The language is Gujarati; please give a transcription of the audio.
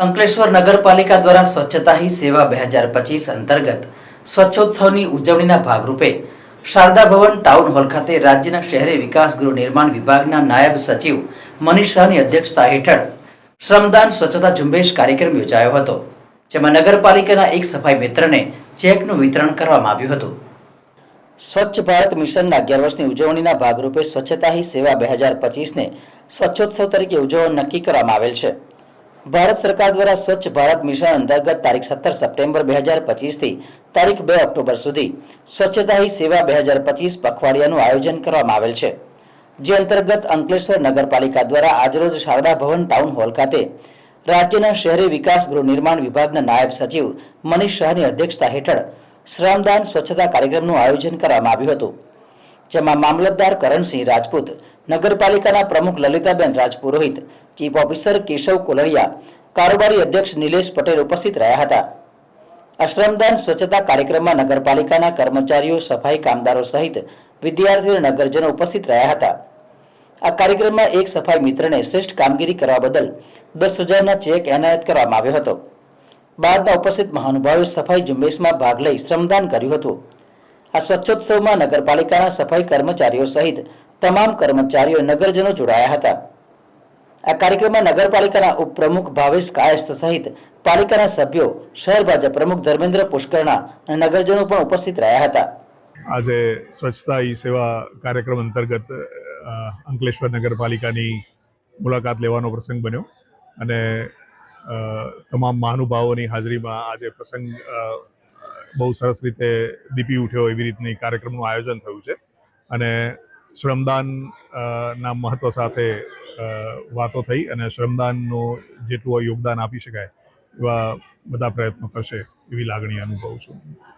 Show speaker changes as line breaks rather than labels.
અંકલેશ્વર નગરપાલિકા દ્વારા સ્વચ્છતા હી સેવા બે હજાર પચીસ અંતર્ગત સ્વચ્છોત્સવની ઉજવણીના ભાગરૂપે શારદા ભવન ટાઉન હોલ ખાતે રાજ્યના શહેરી વિકાસ ગૃહ નિર્માણ વિભાગના નાયબ સચિવ મનીષ શાહની અધ્યક્ષતા હેઠળ શ્રમદાન સ્વચ્છતા ઝુંબેશ કાર્યક્રમ યોજાયો હતો, જેમાં નગરપાલિકાના એક સફાઈ મિત્રને ચેકનું વિતરણ કરવામાં આવ્યું હતું. સ્વચ્છ ભારત મિશનના અગિયાર વર્ષની ઉજવણીના ભાગરૂપે સ્વચ્છતા હી સેવા બે હજાર પચીસને સ્વચ્છોત્સવ તરીકે ઉજવવા નક્કી કરવામાં આવેલ છે. ભારત સરકાર દ્વારા સ્વચ્છ ભારત મિશન અંતર્ગત તારીખ સત્તર સપ્ટેમ્બર બે હજાર પચીસથી તારીખ બે ઓક્ટોબર સુધી સ્વચ્છતા હી સેવા બે હજાર પચીસ પખવાડિયાનું આયોજન કરવામાં આવેલ છે. જે અંતર્ગત અંકલેશ્વર નગરપાલિકા દ્વારા આજરોજ શારદા ભવન ટાઉન હોલ ખાતે રાજ્યના શહેરી વિકાસ ગૃહ નિર્માણ વિભાગના નાયબ સચિવ મનીષ શાહની અધ્યક્ષતા હેઠળ શ્રમદાન સ્વચ્છતા કાર્યક્રમનું આયોજન કરવામાં આવ્યું હતું. જેમાં મામલતદાર કરણસિંહ રાજપૂત નગરપાલિકાના પ્રમુખ લલિતાબેન રાજપુરોહિત, ચીફ ઓફિસર કેશવ કોલરિયા, કારોબારી અધ્યક્ષ નિલેશ પટેલ ઉપસ્થિત રહ્યા હતા. આ સ્વચ્છતા કાર્યક્રમમાં નગરપાલિકાના કર્મચારીઓ, સફાઈ કામદારો સહિત વિદ્યાર્થીઓ નગરજનો ઉપસ્થિત રહ્યા હતા. આ કાર્યક્રમમાં એક સફાઈ મિત્રને શ્રેષ્ઠ કામગીરી કરવા બદલ દસ હજારના ચેક એનાયત કરવામાં આવ્યો હતો. બાદમાં ઉપસ્થિત મહાનુભાવોએ સફાઈ ઝુંબેશમાં ભાગ લઈ શ્રમદાન કર્યું હતું. આ સ્વચ્છોત્સવમાં નગરપાલિકાના સફાઈ કર્મચારીઓ સહિત તમામ કર્મચારીઓ નગરજનો જોડાયા હતા. આ કાર્યક્રમમાં નગરપાલિકાના ઉપપ્રમુખ ભાવેશ કાયસ્થ સહિત પાલિકાના સભ્યો, શહેર ભાજપ પ્રમુખ ધર્મેન્દ્ર પુષ્કરણા અને નગરજનો પણ ઉપસ્થિત રહ્યા હતા.
આજે સ્વચ્છતા ઈ સેવા કાર્યક્રમ અંતર્ગત અંકલેશ્વર નગરપાલિકાની મુલાકાત લેવાનો પ્રસંગ બન્યો અને તમામ મહાનુભાવોની હાજરીમાં આજે પ્રસંગ બહુ સરસ રીતે દીપી ઉઠ્યો એવી રીતની કાર્યક્રમનું આયોજન થયું છે. અને શ્રમદાન ના મહત્વ સાથે વાતો થઈ અને શ્રમદાનનું જેટલું યોગદાન આપી શકાય એવા બધા પ્રયત્નો કરશે એવી લાગણી અનુભવું છું.